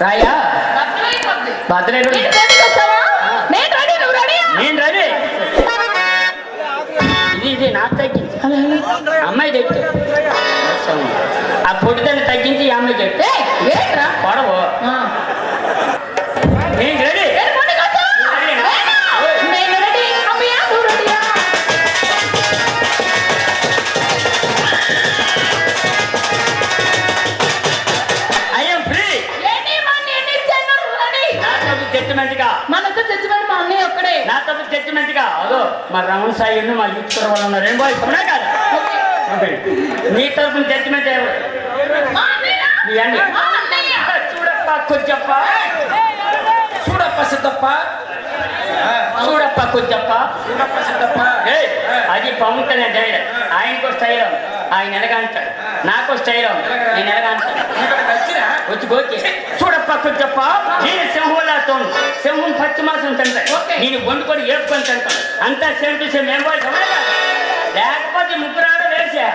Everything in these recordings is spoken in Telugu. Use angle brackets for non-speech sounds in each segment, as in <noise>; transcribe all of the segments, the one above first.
రాయా? నేను రెడీ, ఇది ఇది నాకు తగ్గించి. అమ్మాయి చెప్తే ఆ పొడిదాన్ని తగ్గించి ఈ అమ్మాయి చెప్తే తప్పు జడ్జిమెంట్గా. అదో మా రమణ సాయి మా యూత్ వాళ్ళు ఉన్నారు. ఏం బాయ్? ఉన్నా కదా. నీ తరపున జడ్జిమెంట్. చూడప్ప కొంచెప్ప చూడప్ప సిద్ధప్ప. చూడప్ప కొంచెప్ప అది పవన్ కళ్యాణ్ ఆయనకో స్టైల్. ఆయన ఎలాగంటాడు. నాకో స్టైల్. నేను ఎలాగంటాను. వచ్చి గోకి. చూడప్ప కొంచెప్ప నేను సింహంలాతో సింహం పచ్చి మాసం తింటాడు ఓకే. నేను వండుకొని ఏపుకొని తింటాను. అంతా సేమ్ టు సేమ్ ఏం లేకపోతే ముగ్గురు ఆడ వేసా.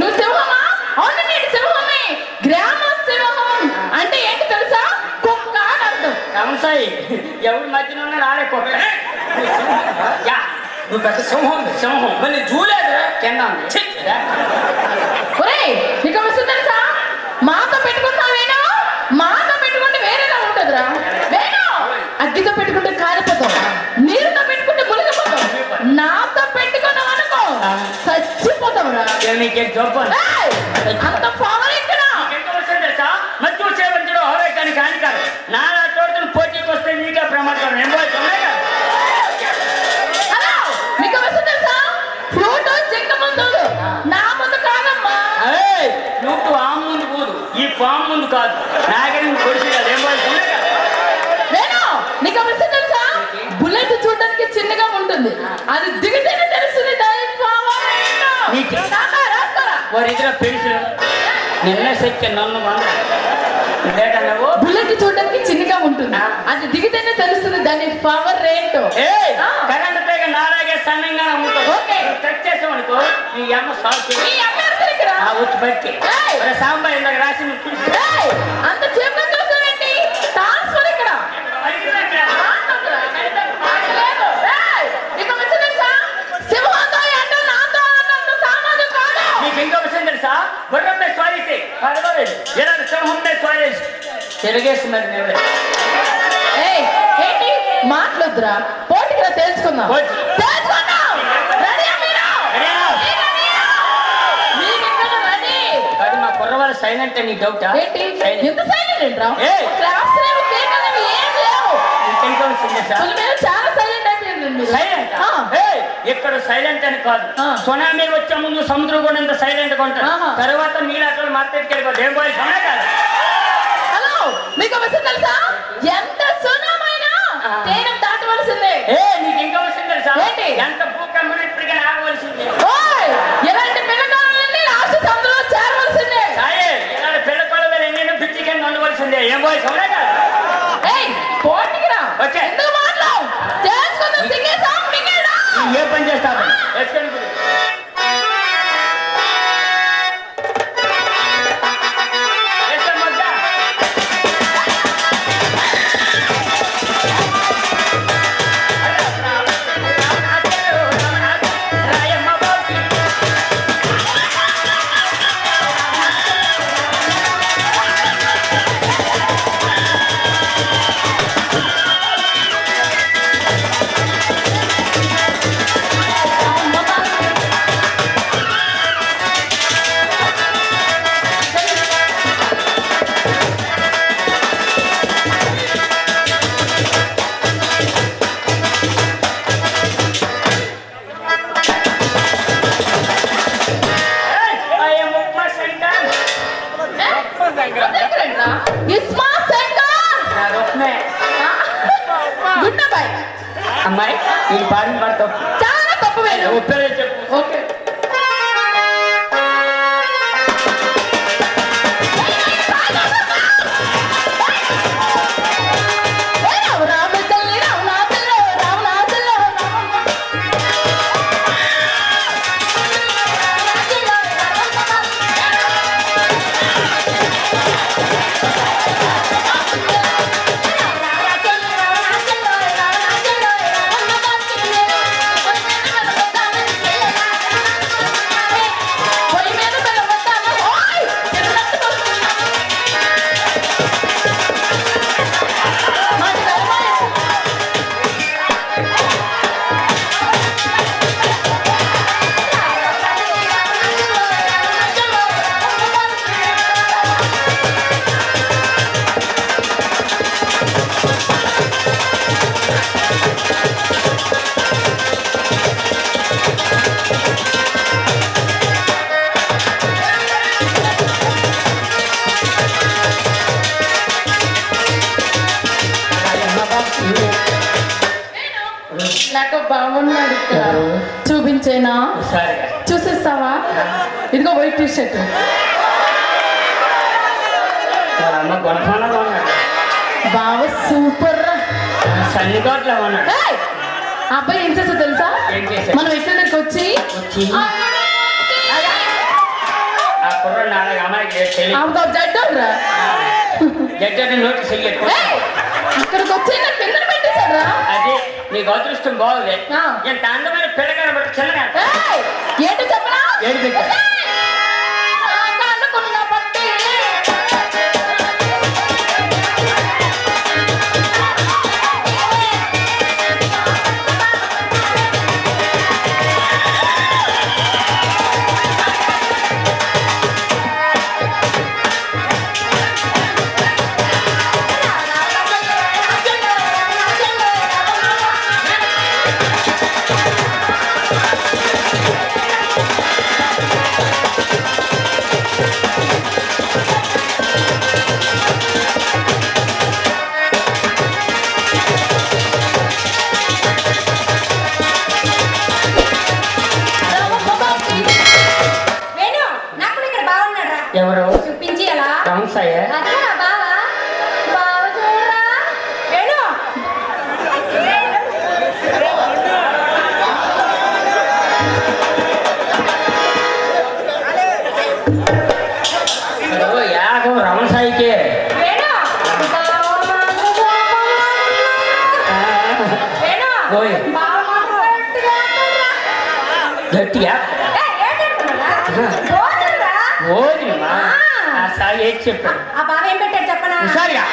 నువ్వు సింహమా అవును నేను సింహమే గ్రామ సింహం అంటే ఏంటి తెలుసా కుక్క అని రమసాయి ఎవరి మధ్యన ఉన్నాడు ఆడే కుక్క యా, నువ్వు పెద్ద సింహం సింహం మళ్ళీ కింద నీకు తెలుసా మాతో పెట్టుకుంటే వేరేలా ఉంటుందిరా వేణు అగ్గితో పెట్టుకుంటే కాలిపోతాం నీరుతో పెట్టుకుంటే మునిగిపోతాం నాతో పెట్టుకున్నావు అనుకో అని. ఏయ్, అంత పవర్ ఇక్కడ మధ్య కాని కాదు నాలా చోటును పోటీకి వస్తే జింక ముందు కాదు నువ్వు కొడిసి కాదు ఏం బాయ్ వేణు నీకు విషయం తెలుసా బుల్లెట్ చూడడానికి చిన్నగా ఉంటుంది అది దిగితేనే తెలుస్తుంది దాని power ఏంటో. నీకే? రాకా, రాసుకోరా. వారి ఇద్దరు పెన్సిల్ నిన్న సెక్కి నన్ను నువ్వు బుల్లెట్ చూడడానికి చిన్నగా ఉంటుంది. అది దిగితేనే తెలుస్తుంది దాని పవర్ ఆ. కరెంట్ పైగా నాలాగే సన్నంగా ఉంటుంది. నీ అమ్మ వచ్చి బయటికి. సాంబార్ ఇందాక రాసి అంత చేప చూస్తానండి ట్రాన్స్ఫర్ ఇక్కడ లేదు. ఏయ్, నీకు విషయం తెలుసా సింహంతో ఎంతో నాతో అన్నంత సామాన్యం కాదు నీకు ఇంకో విషయం తెలుసా గుర్రం మీద స్వారీసి పర్వాలేదు ఇలా సింహం మీద స్వారీసి తెలుగేస్తున్నారు నువ్వే ఏయ్, ఏంటి? మాట్లాడుద్రా. పోటీకి రా తెలుసుకుందాం. పోటీ. తెలుసుకుందాం. రెడీయా మీరు? రెడీయా? మీరు? రెడీయా? మీరు ఇక్కడ రెడీ. అది మా కుర్రవాళ్ళ సైలెంట్ నీ డౌటా? ఏంటి? ఏంట్రా ఏయ్. ఏం? లేవు. చాలా సైలెంట్ అయిపోయింది మీరు. సైలెంట్. ఇక్కడ సైలెంట్ అని కాదు. సునామీ వచ్చే ముందు సముద్రం కూడా ఇంత సైలెంట్గా ఆహా. తర్వాత నీళ్ళ మార్కెట్కి వెళ్ళిపోతుంది ఏం పోయి సమయ కాదు. హలో మీకు విషయం తెలుసా? ఎంత సునామైనా దాటవలసిందే. ఏ నీకు ఇంకో విషయం తెలుసా? ఎంత భూకంపం ఇప్పటికే ఆగవలసింది. ఎలాంటి పిల్లకాయలన్నీ లాస్ట్ సందులో చేరవలసిందే. సాయే ఇలాంటి పిల్ల పిల్లలు ఎన్నెన్నో పిచ్చిగా ఉండవలసిందే. ఏం పోయి సమయ కాదు. ఏయ్ పోటీకి రా. ఓకే. ఎందుకు మాట్లాడు నువ్వు ఏ పని చేస్తావు? Okay. నాకు బాగున్నాడు చూపించేనా? చూసేస్తావా? ఇదిగో వైట్ టీ షర్ట్ ఉన్నాడు అబ్బాయి ఏం చేస్తా తెలుసా? మనం ఎక్కడికి వచ్చి! <laughs> అక్కడికి వచ్చి కింద పెట్టేశాడు రా అదే నీకు అదృష్టం బాగుంది. ఎంత అందమైన పిల్లగాడు బట్టి చిన్నగా! ఏంటి చెప్పనా? ఏంటి అంటుర్రా. గట్టిగా? ఏయ్, ఏంటంటున్నారా? పోతుర్రా. ఓదిమా ఆ. సాయి ఏది చెప్పాడు? ఆ బావ ఏం పెట్టాడు చెప్పనా? హుషారుగా.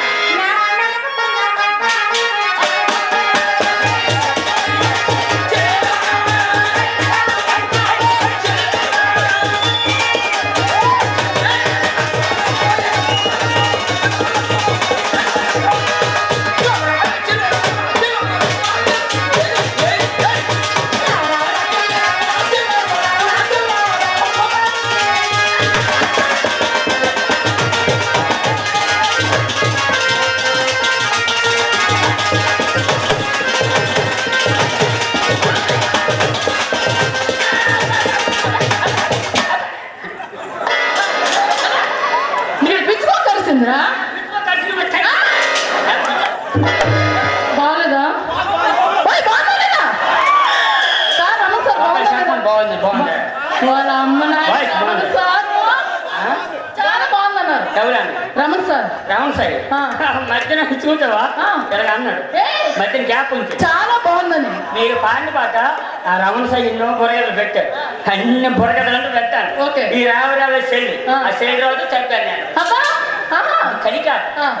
మధ్యన చూసావా. ఇలాగ అన్నాడు. మధ్యన గ్యాప్ ఉంది. చాలా బాగుందని. మీరు పాడిన పాట ఆ రమణ సాయి ఎన్నో బురగలు పెట్టారు అన్ని బురగలంటూ పెట్టాను ఓకే. ఈ రావరాల సెల్ ఆ. సెల్ రోజు చెప్పాను నేను. కనిక.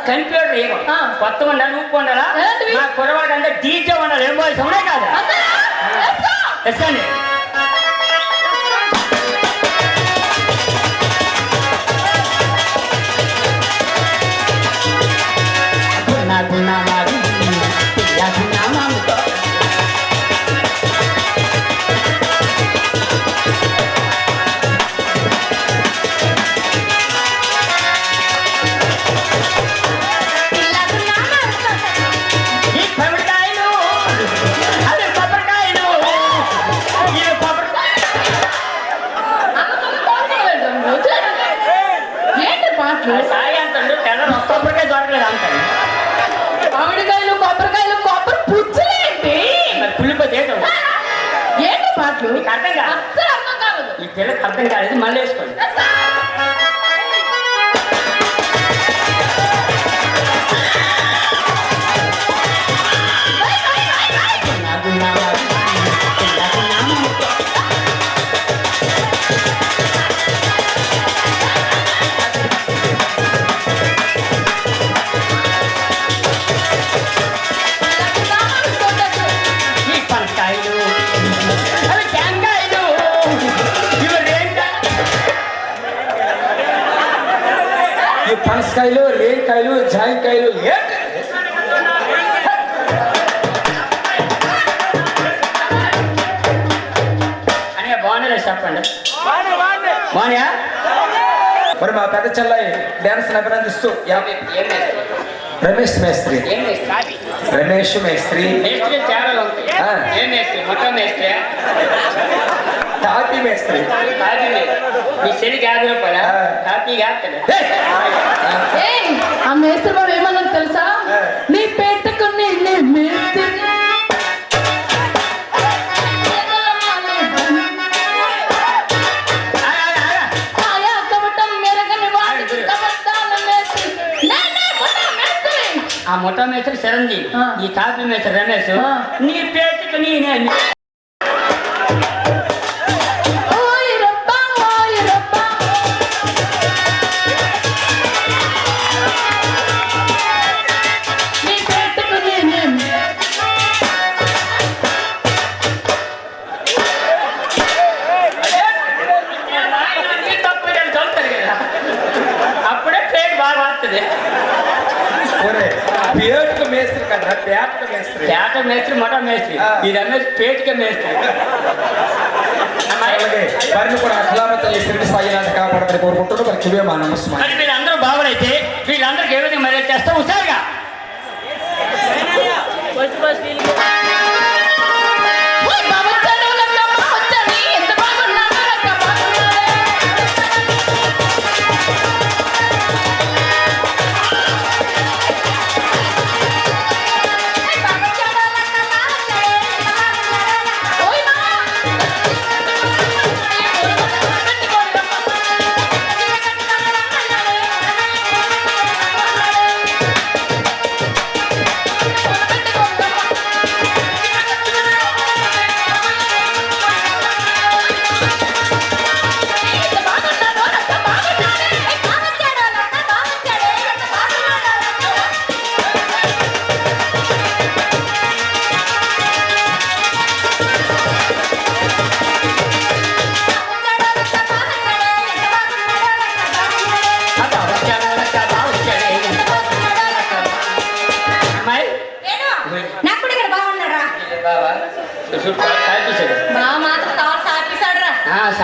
కంప్యూటర్ ఏమో. కొత్త ఉండాలి ఊపు ఉండాలా ఏంటివి? మా కురవాడు అంటే డీజే ఉండాలి ఏం బాయ్ సౌండే కాదా? ఎస్ అండి. నాకు మరి మా పెద్ద చెల్లయ్య డాన్స్ అభినందిస్తూ రమేష్ మేస్త్రి. రమేష్ మేస్త్రి. తాపీ మేస్త్రి. ఆ. మేస్త్రి తెలుసా? నీ మొత్తం మేస్త్రి శరంజీవి నీ తాత మేస్త్రి రమేష్. నీ పేరుకి నేనే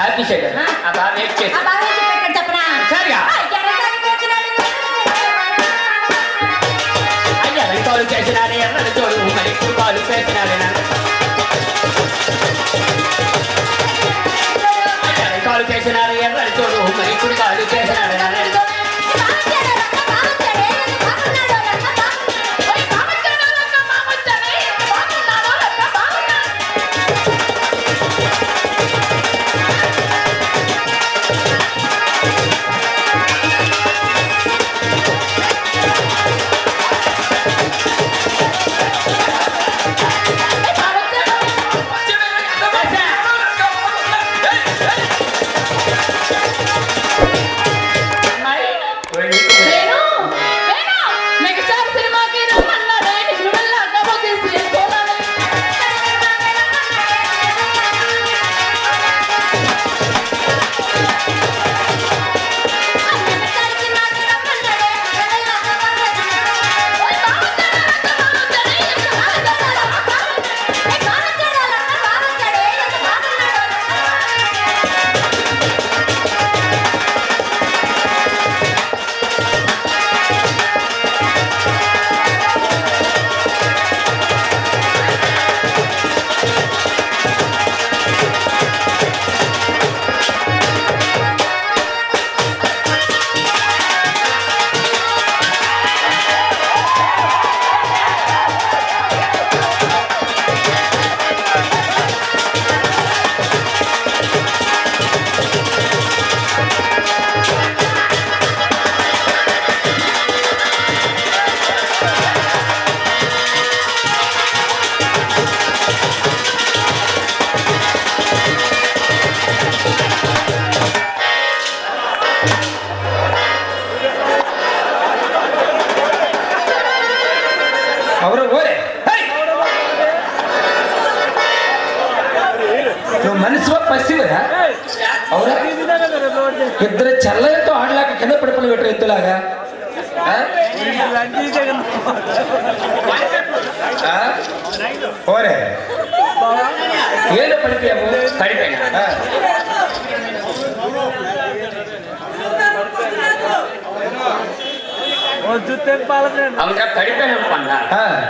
సార్ తీసాడు ఆ బాగా రేపు చేసి చెప్పనా? సరిగా? అయ్యారు తోలు చేసినారే ఎర్రలు తోలు మరి పాలు చేసినారే అయ్యారు తోలు చేసినారు ఎర్రలు తోలు మరి ఇప్పుడు పాలు చేసినారే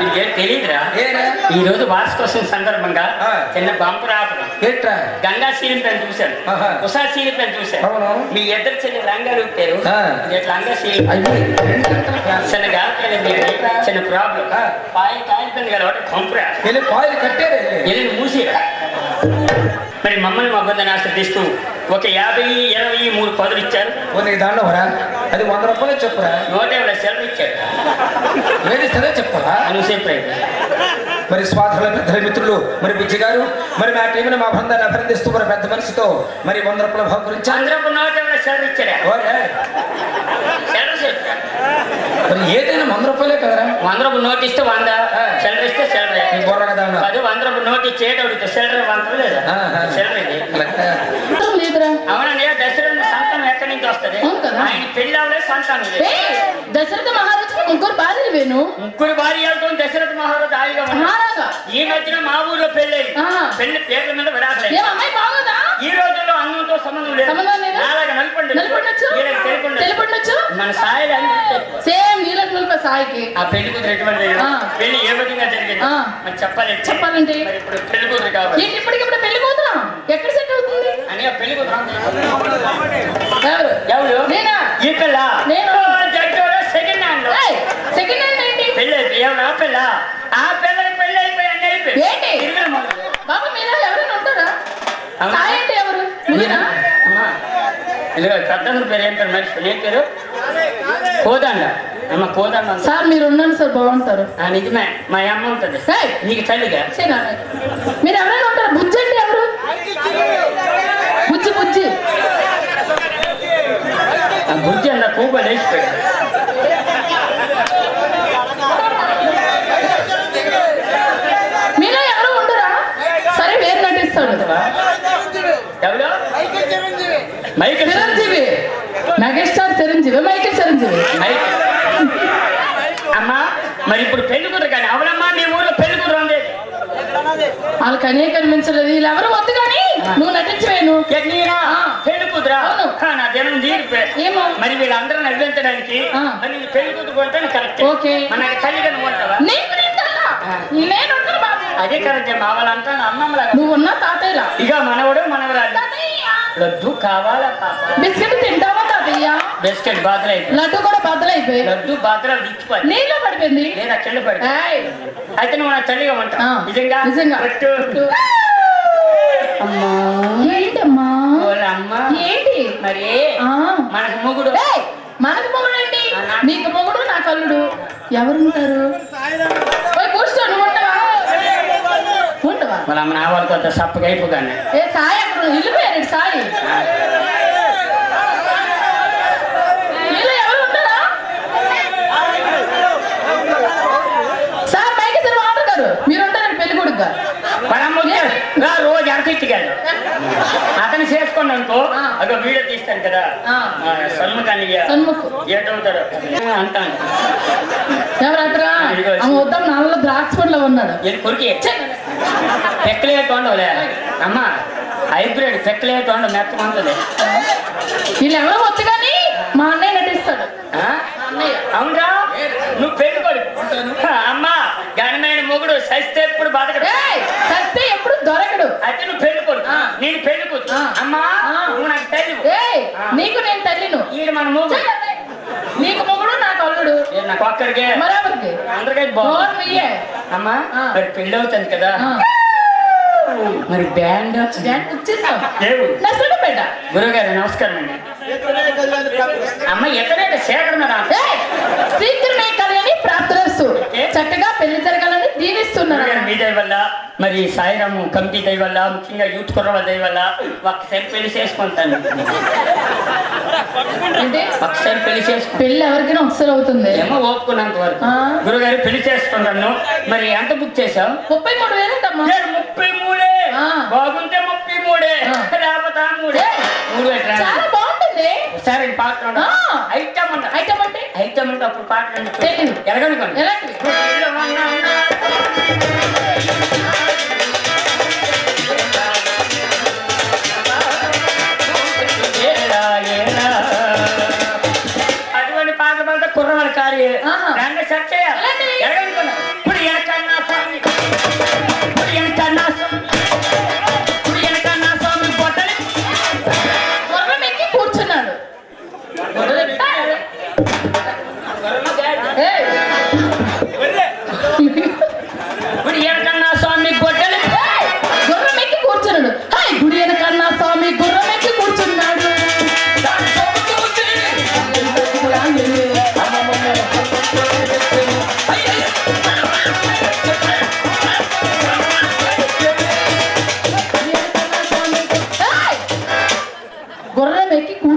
ఇది ఏం తెలియదురా ఏరా ఈ రోజు వార్షికోత్సవం సందర్భంగా. చిన్న బంపర్ ఆపడం ఏంట్రా? గంగా సీలింపని చూశాను. ఉషా సీలింపని చూశాను. మీ ఇద్దరు చిన్న లంగాలు. లంగా. చిన్న గాలి చిన్న ప్రాబ్లం ఆ. పాయి కాలిపోయింది కదా ఒకటి పాయిలు కట్టారు. మూసిరా. మరి మమ్మల్ని మా బంధుని ఆశ్రదిస్తూ ఒక యాభై ఇరవై మూడు పదులు ఇచ్చారు. నీకు దాంట్లో వరా? అది వంద రూపాయలు చెప్పురా. నూట యాభై సెలవు ఇచ్చారు. ఏది సరే చెప్పరా? అనుసేపు మరి స్వార్థుల పెద్దల మిత్రులు మరి బుజ్జి గారు మరి మా టీంని మా బృందాన్ని అభినందిస్తూ మరి పెద్ద మనసుతో మరి వంద రూపాయల సెలవు చెప్పరా. మరి ఏదైనా వంద రూపాయలే కదరా? వంద రూపాయలు నోట్ ఇస్తే వంద సెలవు ఇస్తే నీ సెలవు బుర్ర కదా. అది వంద రూపాయలు నోట్ ఇచ్చి ఏటవుడితే సెలవు వంద లేదా? లేదురా. అవునండి వస్తుంది. ఆయన పెళ్ళి సంతానం దశరథ మహారాజుకి ముగ్గురు భార్యలు వేణు? ముగ్గురు భార్యలతో దశరథ మహారాజు మహారాజా ఈ మధ్యన మా ఊర్లో పెళ్ళి. పెళ్ళి పేర్ల మీద విడాకులేదు. అమ్మాయి బాగోదా? ఈ రోజుల్లో అన్నంతో సంబంధం లేదు. సంబంధం లేదా? నాలాగా నలుపండి నిలబడొచ్చు మన ఎక్కువ. సేమ్ నీళ్ళకి నిలిపే సాయికి. ఆ పెళ్ళి కూతురు ఎటువంటి. పెళ్ళి ఏ విధంగా జరిగింది. మరి చెప్పాలి. చెప్పాలంటే ఇప్పుడు పెళ్ళి కూతురు కావాలి ఇప్పటికిప్పుడు పెళ్ళి కూతురా? ఎక్కడ సెట్ అవుతుంది? అని ఆ పెళ్ళి కూతురు ఎవరు? నేనా? ఈ పిల్ల. నేను. సెకండ్ హ్యాండ్ సెకండ్ హ్యాండ్ ఏంటి? పెళ్ళి ఎవరు? ఆ పిల్ల. ఆ పిల్లకి పెళ్ళి అయిపోయి అన్ని అయిపోయి. బాబు మీరు అవునా? సాయి అంటే ఎవరు పెద్దమ్మ పేరు ఏం పేరు మర్చిపోయి ఏం పేరు? కోదండ. అమ్మ కోదండ. సార్ మీరు ఉండండి సార్ బాగుంటారు. నిజమే. మా అమ్మ ఉంటుంది. ఏయ్, నీకు తల్లిగా. మీరు ఎవరైనా ఉంటారా? బుజ్జి అంటే ఎవరు? బుజ్జి బుజ్జి. ఆ బుజ్జి అన్న కూగ లేచిపోయాడు మీలో ఎవరు ఉండరా సరే వేరు నటిస్తాడు ఎవరు Mike Chiranjeevi. Megastar Chiranjeevi. Michael Chiranjeevi. అమ్మా మరి ఇప్పుడు పెళ్ళి కూతురు కానీ అవునమ్మా మీ ఊర్లో పెళ్ళి కూతురు ఉంది. వాళ్ళకి అనేక కనిపించలేదు వీళ్ళు ఎవరు వద్దు కానీ నువ్వు నటించవేను పెళ్ళి కూతురా నా దినం తీరిపోయి ఏమో. మరి వీళ్ళందరూ నవ్వించడానికి. మరి నీ పెళ్ళి కూతురు కొంటే కరెక్ట్ ఓకే. మన తల్లిగా నువ్వు ఉంటావా? అదే కరెక్ట్ మా వాళ్ళంతా అమ్మమ్మలాగా. నువ్వు ఉన్న తాతయ్యలా. ఇక మనవడు మనవరాలు. లడ్డు కావాలా పాప? బిస్కెట్ తింటావా తాతయ్య బిస్కెట్ బాధలు అయిపోయి లడ్డు కూడా బద్దలైపోయి లడ్డు బాధలు దిక్కుపోయి నీళ్ళు పడిపోయింది. లేదా చెల్లు పడి ఏయ్, అయితే నువ్వు నా తల్లిగా ఆ, ఉంటావు నిజంగా. నిజంగా అమ్మా. ఏంటమ్మా? అమ్మ ఏంటి? మరి ఆ. మనకు మొగుడు. ఏయ్, మనకు మొగుడండి. ఆ, నాకు- మొగుడు నాకు అల్లుడు. ఎవరుంటారు? ఓయ్ కూర్చో నువ్వు ఉండవా వాళ్ళ అమ్మ నా వాళ్ళతో అంత సప్పగా అయిపోగానే. ఏ సాయి అక్కడ వెళ్ళిపోయారు సాయి? మీరు రోజు అరకెత్తికెళ్ళు అతను చేసుకోండి అనుకో. అదో వీడియో తీస్తాను కదా. సన్ముఖ్ ఏటవుతాడు? అంటాను. ఎవరు అక్కడ వద్దాం నాలో ద్రాక్ష పండ్లో ఉన్నాడు కొరికి పెక్కలే తోండవులే అమ్మ హైబ్రిడ్ పెక్కలే తోండ మెత్తమంటది వీళ్ళు ఎవరో వద్దు కానీ మా అన్నయ్య నటిస్తాడు. అవునరా? నువ్వు పెళ్ళికోడు అమ్మా గణమైన మొగుడు సస్తే ఎప్పుడు బతకడు ఏయ్, చస్తే ఎప్పుడు దొరకడు. అయితే నువ్వు పెళ్ళికోడు. నేను పెళ్ళికోడు ఆ. అమ్మా ఆ. నువ్వు నాకు తల్లి. నీకు నేను తల్లిను. ఈడ మన మొగుడు. నీకు మొగుడు నాకు అల్లుడు. ఏ, నాకు ఒక్కడికే మరెవరికి అందరికీ నోరు బాగుంది అమ్మా. మరి పెళ్ళి అవుతుంది కదా. మరి బ్యాండ్ డాడ్ వచ్చేసాం నష్టపేట గురుగారు నమస్కారం అండి. అమ్మ ఎక్కడైతే శేఖర్ మీద ఏయ్, శీఘ్రమే ప్రాప్తులస్తు చక్కగా పెళ్ళి జరగాలని దీవిస్తున్నారు గురుగారు మీ దయ వల్ల మరి సాయిరాము కమిటీ దయ వల్ల ముఖ్యంగా యూత్ కుర్రవ దయ వల్ల ఒకసారి పెళ్ళి చేసుకుంటాను. ఒకసారి పెళ్ళి చేసుకుంటాను. పెళ్ళి ఎవరికైనా ఒకసారి అవుతుంది. ఏమో ఓపుకున్నంత వరకు. గురుగారు పెళ్ళి చేసుకుంటాను. మరి ఎంత బుక్ చేసావు ముప్పై మూడు వేలంటమ్మా. ముప్పై మూడే. బాగుంటే ముప్పై మూడే. ఆ. మూడే. మూడు చాలా బాగుంటుంది సరే పాటలు ఉండవు. ఆ. ఐటమ్ ఉండవు. ఐటమ్ అంటే ఐటమ్ ఉంటే అప్పుడు పాటలు? ఎలాగనుకోండి ఎలాంటివి?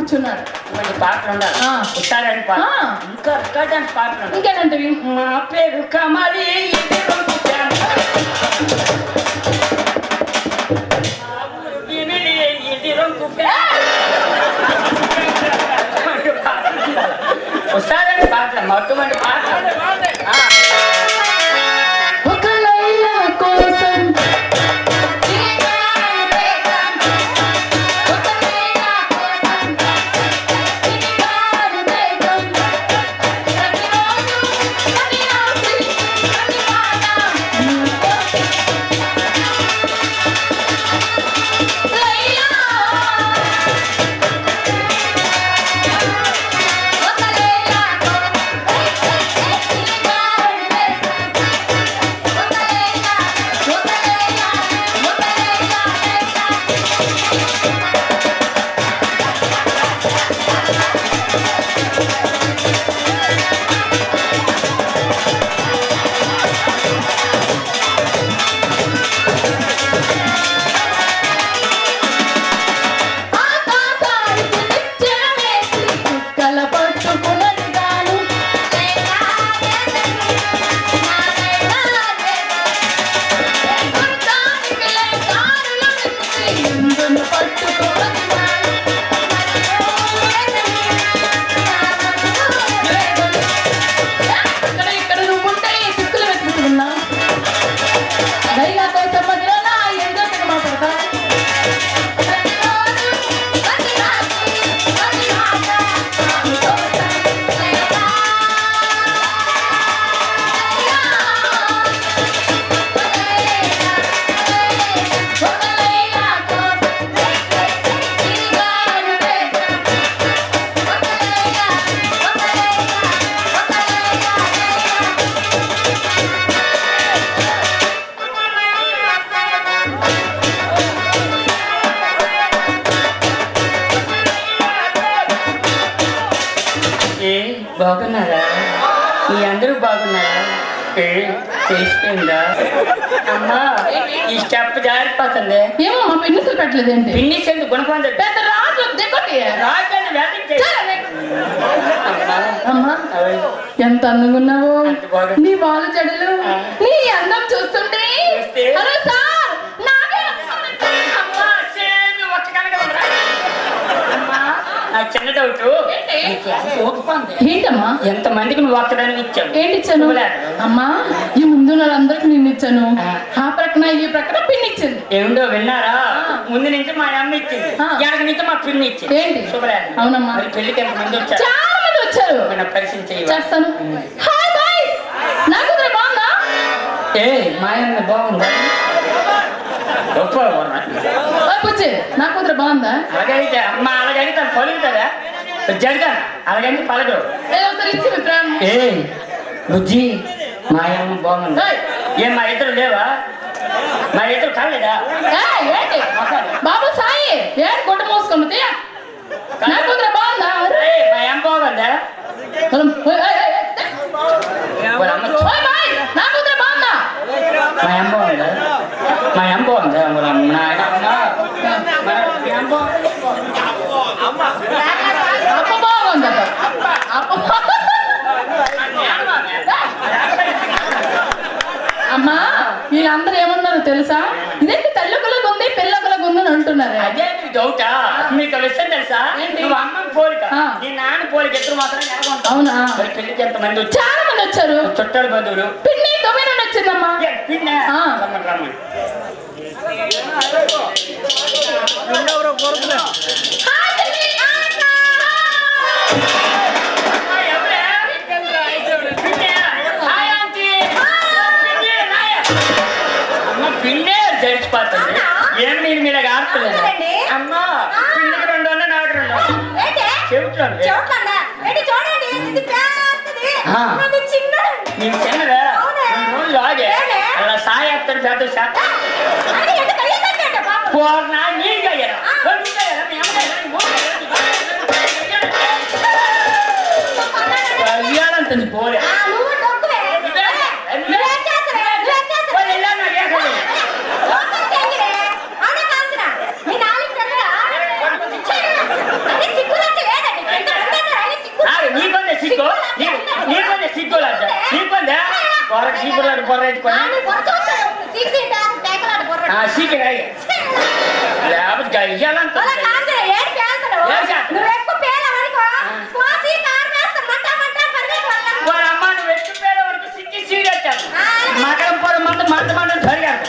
కూర్చున్నాడు ఇటువంటి పాటలు ఉండాలి. ఉత్తారని పాట. ఇంకా రికార్డెన్స్ పాటలు ఉండాలి. ఇంకేనంటివి మా పేరు కమలి. ఉత్సాహం పాటలు మొట్టమొదటి పాటలు అమ్మా ఈ స్టెప్ జారిపోతుంది. ఏమో మా పెన్నుసులు గుణపంద పెద్ద రాజు దిగొట్టి రాజాన్ని. ఎంత అందంగా ఉన్నావు. నీ బాలు జడలు ఆ. నీ అందం చూస్తుంటే. చూస్తే? హలో సార్ చిన్న డౌట్ ఏంటమ్మా ఎంత మందికి నువ్వు ఒక్కదానికి ఇచ్చావు? ఏంటి ఇచ్చాను. అమ్మా ఈ ముందు వాళ్ళందరికి నిన్ను ఇచ్చాను. ఆ. ప్రక్కన ఈ ప్రక్కన పిన్ ఇచ్చింది. ఏమిటో విన్నారా. ముందు నుంచి మా అమ్మ ఇచ్చింది. వెనక నుంచి మా పిన్ని ఇచ్చింది. ఏంటి? శుభలేదు అవునమ్మా. పెళ్ళికి ఎంత మంది వచ్చారు? చాలా మంది వచ్చారు పరిచయం? చేస్తాను. హాయ్ బాయ్స్ నాకు బాగుందా? ఏ మా అమ్మ బాగుందా? గొప్ప నాకు కుదిరే బాగుందా? అలాగైతే అమ్మ అలాగైతే పలుకుతుందా? జరగాను అలాగైతే పలకరు ఏదో ఒకసారి ఇచ్చి మీ ప్రేమ ఏ బుజ్జి మా అమ్మ బాగుంది ఏయ్. ఏం మా ఇద్దరు లేవా మా ఇద్దరు కాలేదా ఏయ్, ఏంటి బాబు సాయి ఏంటి గుడ్డ మోసుకున్నది నా కుదిరే బాగుందా ఏయ్, మా అమ్మ బాగుందా ఓయ్, ఓయ్, ఓయ్, ఓయ్. వాళ్ళ అమ్మ ఓయ్ బాయ్ నా కుదిరే బాగుందా మా అమ్మ బాగుందా మా అమ్మ బాగుందా వాళ్ళ అమ్మ నా అమ్మ మా అమ్మ బాగుందా? అప్ప బాగుందట అప్ప అమ్మా వీళ్ళందరూ ఏమన్నారు అంటున్నారు తెలుసా? ఇదేంటి తల్లొకలాగా ఉంది పిల్లొకలాగా ఉంది అని అంటున్నారు. అదే డౌటా మీకు విషయం తెలుసా? ఏంటి? నువ్వు అమ్మ పోలిక. ఆ. నీ నాన్న పోలిక ఇద్దరు మాత్రం ఎలాగుంటావు అవునా? మరి పెళ్ళికి ఎంత మంది చాలా మంది వచ్చారు. చుట్టాలు బంధువులు? పిన్ని తొమ్మిది నుండి వచ్చిందమ్మా. ఏ, పిన్నే? ఆ. రమ్మని. రమ్మని హాయ్ చెల్లి. జరిచిపోతుంది ఏం మీరు మీద ఆడుతులేదు అవునండి. అమ్మా పిన్నికి రెండు అన్న నాకు రెండు అన్న. ఏంటి చెబుతాను చూడకండా ఏంటి చూడండి ఇది పెద్దది ఆ. ఇది చిన్నది నేను చిన్నదా అవునే. రెండు రోజులు ఆగే ఏమే? అలా సాయి ఎత్తాడు పెద్ద శాతం అది ఎంత కలిగేదంటే పాపం పోర్నా నీళ్ళు అయ్యారా నువ్వు అయ్యారా మీ అమ్మ అయ్యారా నీ మూడు అయ్యారంటుంది పోలే ఆ, నువ్వు డొక్కువే. నువ్వేం చేస్తావే? నువ్వేం చేస్తావే? వాళ్ళు వెళ్ళాను నాకు ఏకలేదు. లోపలికి వెళ్ళిరే. అవునా కాంచనా? మీ నాలుగు తెల్లగా? అది సిగ్గులంటే లేదండి. కింద ఉందన్నారు, అది సిగ్గు. ఆగు, నీకుందే సిగ్గు నీ- నీకుందే సిగ్గు లాంట నీకుందే పొరకు సీకులాడు పొర ఆ, ఎత్తుకొని నీ బుర్ర చూస్తావు. సిగ్గు సీట, తేకలాట బుర్ర. ఆ సీకి రాయి లేకపోతే గయ్యాలంత అలా కాంచనా, ఏంటి పేల్తున్నావు? ఏం చేస్తావు? నువ్వు ఎక్కువ పేలావనుకో, కోసి కారు వేస్తాం, మంట మంట పరిగెత్తి వెళ్ళాలి. వాడు అమ్మ నువ్వు ఎత్తుపేద వరకు సిక్కి సీడెట్టాను మకరం పొర మంట మంట మంట జరిగాను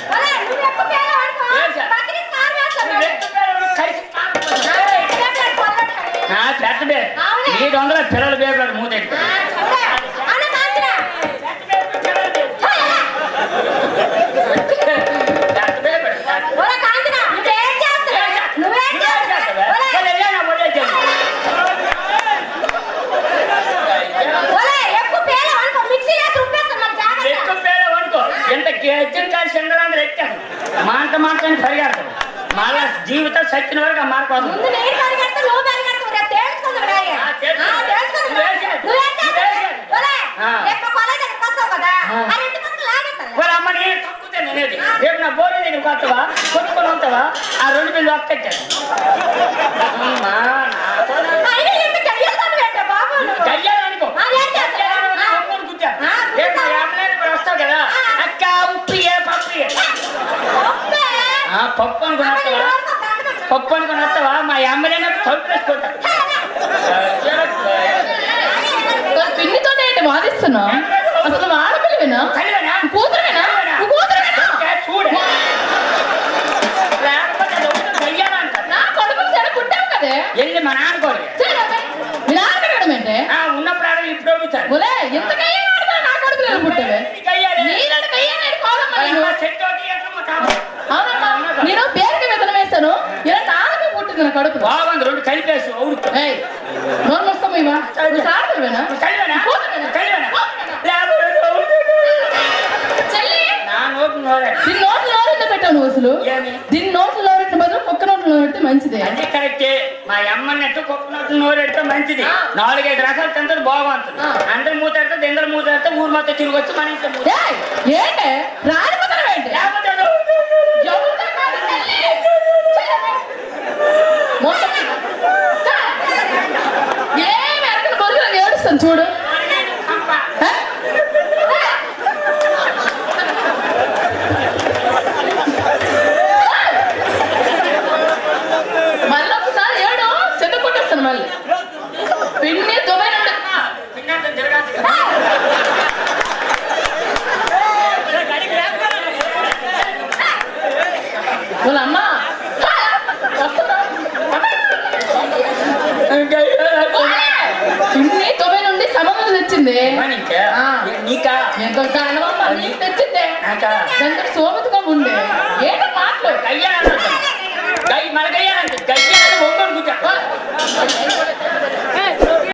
ఎక్కువ పేలావనుకో, ఏం చేస్తావు? మాటని పరిగెడతాను మళ్ళా జీవితం సచ్చిన వరకు ఆ మాట కోసం ముందు నేను పరిగెడతా, నువ్వు పరిగెడతావు. రేపు తేల్చుకుందాం రా. ఆ, తేల్చుకుందాం. ఆ, తేల్చుకుందాం. నువ్వేం చేయాలి? నువ్వేం చేస్తావు? నువ్వేం చేయాలి? ఒలే, ఆ. రేపు కాలేజ్ దగ్గరికి వస్తావు కదా, ఆ. ఆ రెండు పక్కన లాగేస్తాను. వాళ్ళ అమ్మ నేను తొక్కుతే నేనేది రేపు నా బోర్డు నేను కొత్తవా కొట్టుకొని ఉంటావా ఆ రెండు బిల్లు ఒక్కట్టాను అమ్మా నాతో అయినా ఎంత కయ్యాలి ఏంటో బాబు నువ్వు? కళ్యాణానికో అదేం చేస్తావు? కళ్యాణానికి ఆ. ఒంగోలు కూర్చో. ఆ, రేపు మా అమ్మలేని ఇప్పుడు వస్తావు కదా ఆ. అక్క ఉప్పు ఏ పప్పు ఏ ఒప్పే. ఆ, పప్పు అనుకుని అమ్మ, వస్తావా నీ నోరుతో దండం పెట్టు. పప్పు అనుకుని వస్తావా మా అమ్మలేని తొలిపేసుకుంటా మరి పిన్నితో ఏంటి వాదిస్తున్నావు అసలు ఆడపిల్లవేనా? కూతురువేనా? కూతురువేనా? చూడే. వెళ్ళి మా నాన్న కోరిక ఉన్నప్పుడు ఆడ ఇప్పుడు అడుగుతారు ఒలే ఇంతకయ్యా ఆడదా నా కొడుకు నేను పుట్టావే నీకు అయ్యాలే. నీలాంటి కయ్యా నేను కోదమ్మా నేను అమ్మ సెట్ ఒకటి ఎట్లా కావాలి? అవునమ్మా నేను పేరుకి విత్తనం వేస్తాను ఇలాంటి ఆడపిల్ల పుట్టింది నా కడుపు బాగుంది రెండు కలిపేసి ఊరుకో ఏయ్ నోరు మూస్తాము ఇవా నువ్వు ఆడపిల్లవేనా కలివేనా కూతురువేనా? కలివేనా కూతురువేనా? లేకపోతే ఊరుకో. చెల్లి నా నోటు నోరే దీని నోట్లు నోరెట్టు పెట్టావు నువ్వు అసలు? దీని నోట్లు నోరెట్టు బదులు కుక్క నోట్లు నోరెట్టు మంచిదే. అది కరెక్టే. మా అమ్మన్నట్టు కుక్క నోటు నోరెడితే మంచిది. నాలుగైదు రకాలు తింటే బాగుంటుంది. అందరు మూతాడితే దిందరు మూతాడితే ఊరు మొత్తం తిరిగి వచ్చి మన ఇంట్లో మూత. ఏంటి?